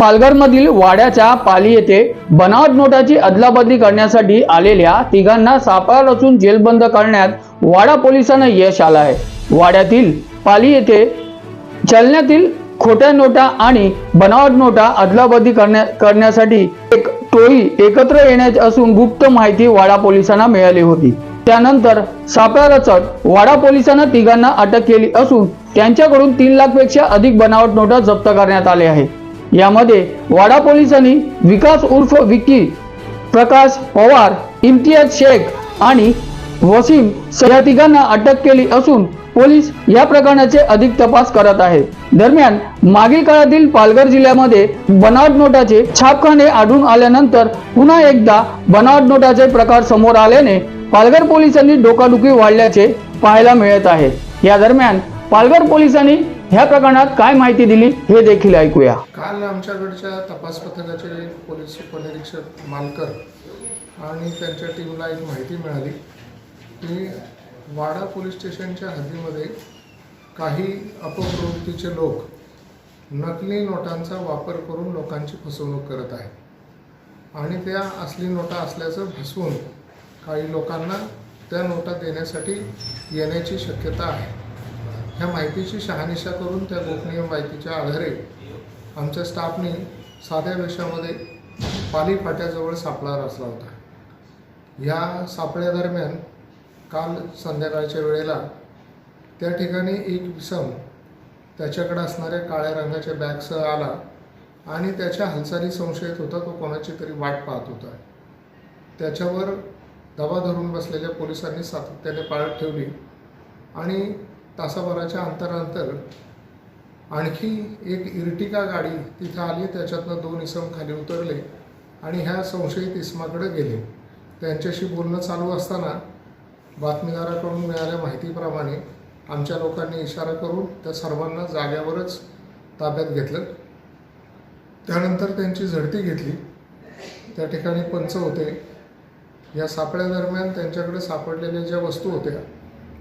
पालघरमधील वाड्याच्या पाली येथे बनावट नोटाची अदलाबदली करण्यासाठी आलेल्या तिघांना सापळा रचून जेलबंद करण्यात वाडा पोलिसांना यश आलं आहे. वाड्यातील पाली येथे चलण्यातील खोट्या नोटा आणि बनावट नोटा अदलाबदली करण्या करण्यासाठी एक टोळी एकत्र येण्याची असून गुप्त माहिती वाडा पोलिसांना मिळाली होती. त्यानंतर सापळा रचत वाडा पोलिसांना तिघांना अटक केली असून त्यांच्याकडून तीन लाखपेक्षा अधिक बनावट नोटा जप्त करण्यात आले आहे यामध्ये वाडा पोलिसांनी विकास उर्फ विक्की प्रकाश पवार इम्तियाज शेख आणि वसीम या तिघांना अटक केली असून पोलीस या प्रकरणाचे अधिक तपास करत आहेत. दरम्यान मागील काळातील पालघर जिल्ह्यामध्ये बनावट नोटाचे छापखाने आढळून आल्यानंतर पुन्हा एकदा बनावट नोटाचे प्रकार समोर आल्याने पालघर पोलिसांनी डोकाडुकी वाढल्याचे पाहायला मिळत आहे. या दरम्यान पालघर पोलिसांनी ह्या प्रकरणात काय माहिती दिली हे देखील ऐकूया. काल आमच्याकडच्या तपास पथकाचे पोलीस उपनिरीक्षक मालकर आणि त्यांच्या टीमला एक माहिती मिळाली की वाडा पोलीस स्टेशनच्या हद्दीमध्ये काही अपप्रवृत्तीचे लोक नकली नोटांचा वापर करून लोकांची फसवणूक करत आहेत. आणि त्या असली नोटा असल्याचं भासवून काही लोकांना त्या नोटा देण्यासाठी येण्याची शक्यता आहे. ह्या माहितीची शहानिशा करून त्या गोपनीय माहितीच्या आधारे आमच्या स्टाफने साध्या वेशामध्ये पाली फाट्याजवळ सापळा रचला होता. ह्या सापळ्यादरम्यान काल संध्याकाळच्या वेळेला त्या ठिकाणी एक विसम त्याच्याकडे असणाऱ्या काळ्या रंगाच्या बॅगसह आला आणि त्याच्या हालचाली संशयित होता तो कोणाची तरी वाट पाहत होता. त्याच्यावर दबा धरून बसलेल्या पोलिसांनी सातत्याने पाळत ठेवली आणि तासाभराच्या अंतरानंतर आणखी एक इर्टिका गाडी तिथं आली त्याच्यातनं दोन इसम खाली उतरले आणि ह्या संशयित इसमाकडे गेले. त्यांच्याशी बोलणं चालू असताना बातमीदाराकडून मिळाल्या माहितीप्रमाणे आमच्या लोकांनी इशारा करून त्या सर्वांना जाग्यावरच ताब्यात घेतलं. त्यानंतर त्यांची झडती घेतली. त्या ठिकाणी पंच होते. या सापळ्यादरम्यान त्यांच्याकडे सापडलेल्या ज्या वस्तू होत्या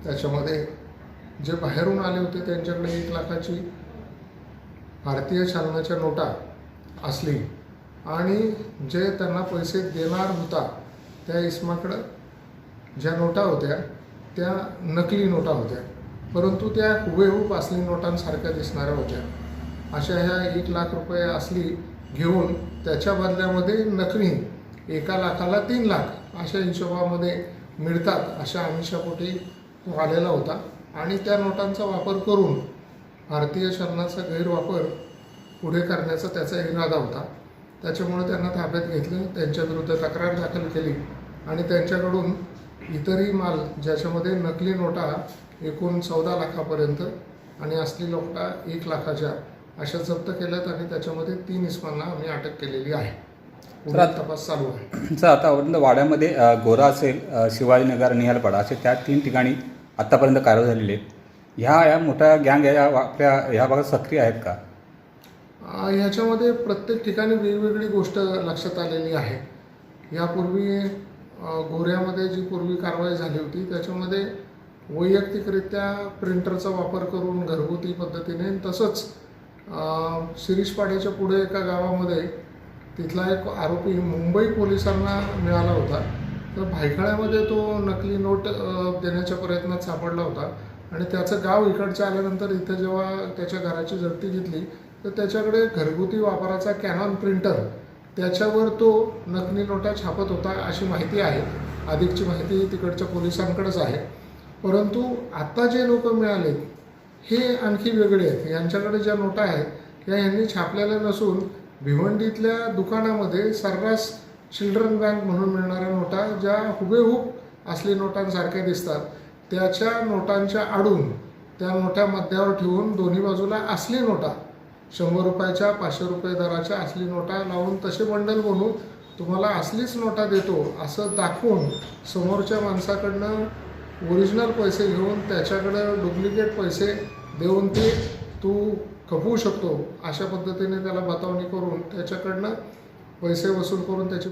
त्याच्यामध्ये जे बाहेरून आले होते त्यांच्याकडे एक लाखाची भारतीय चलनाच्या नोटा असली आणि जे त्यांना पैसे देणार होता त्या इस्माकडं ज्या नोटा होत्या त्या नकली नोटा होत्या. परंतु त्या हुबेहूब असली नोटांसारख्या दिसणाऱ्या होत्या. अशा ह्या एक लाख रुपये असली घेऊन त्याच्या बदल्यामध्ये नकली एका लाखाला तीन लाख अशा हिशोबामध्ये मिळतात अशा आमिषापोटी तो आलेला होता. आणि त्या नोटांचा वापर करून भारतीय चलनाचा गैरवापर पुढे करण्याचा त्याचा इरादा होता. त्याच्यामुळे त्यांना ताब्यात घेतलं त्यांच्या विरुद्ध तक्रार दाखल केली आणि त्यांच्याकडून इतरही माल ज्याच्यामध्ये नकली नोटा एकूण चौदा लाखापर्यंत आणि असली नोटा एक लाखाच्या अशा जप्त केल्यात आणि त्याच्यामध्ये तीन इस्मांना आम्ही अटक केलेली आहे. आता- तपास चालू आहे. आतापर्यंत वाड्यामध्ये गोरा असेल शिवाजीनगर निहालपाडा असे त्या तीन ठिकाणी आत्तापर्यंत कारवाई झालेली आहेत. ह्या या मोठ्या गँग या आपल्या ह्या भागात सक्रिय आहेत का? आ, ह्याच्यामध्ये प्रत्येक ठिकाणी वेगवेगळी गोष्ट लक्षात आलेली आहे. यापूर्वी गोऱ्यामध्ये जी पूर्वी कारवाई झाली होती त्याच्यामध्ये वैयक्तिकरित्या प्रिंटरचा वापर करून घरगुती पद्धतीने तसंच अ, शिरीषपाड्याच्या पुढे एका गावामध्ये तिथला एक आरोपी मुंबई पोलिसांना मिळाला होता. तर भायखळ्यामध्ये तो नकली नोट देण्याच्या प्रयत्नात सापडला होता. आणि त्याचं गाव इकडचं आल्यानंतर इथं जेव्हा त्याच्या घराची झडती घेतली तर त्याच्याकडे घरगुती वापराचा कॅनॉन प्रिंटर त्याच्यावर तो नकली नोटा छापत होता अशी माहिती आहे. अधिकची माहिती तिकडच्या पोलिसांकडेच आहे. परंतु आत्ता जे लोक मिळाले हे आणखी वेगळे आहेत. यांच्याकडे ज्या नोटा आहेत या यांनी छापलेल्या नसून भिवंडीतल्या दुकानामध्ये सर्रास चिल्ड्रन बँक म्हणून मिळणाऱ्या नोटा ज्या हुबेहूब असली नोटांसारख्या दिसतात त्याच्या नोटांच्या आडून त्या नोटा मध्यावर ठेवून दोन्ही बाजूला असली नोटा शंभर रुपयाच्या पाचशे रुपये दराच्या असली नोटा लावून तसे बंडल बनवून तुम्हाला असलीच नोटा देतो असं दाखवून समोरच्या माणसाकडनं ओरिजिनल पैसे घेऊन त्याच्याकडं डुप्लिकेट पैसे देऊन ते तू खपवू शकतो अशा पद्धतीने त्याला बतावणी करून त्याच्याकडनं पैसे वसूल करून त्याची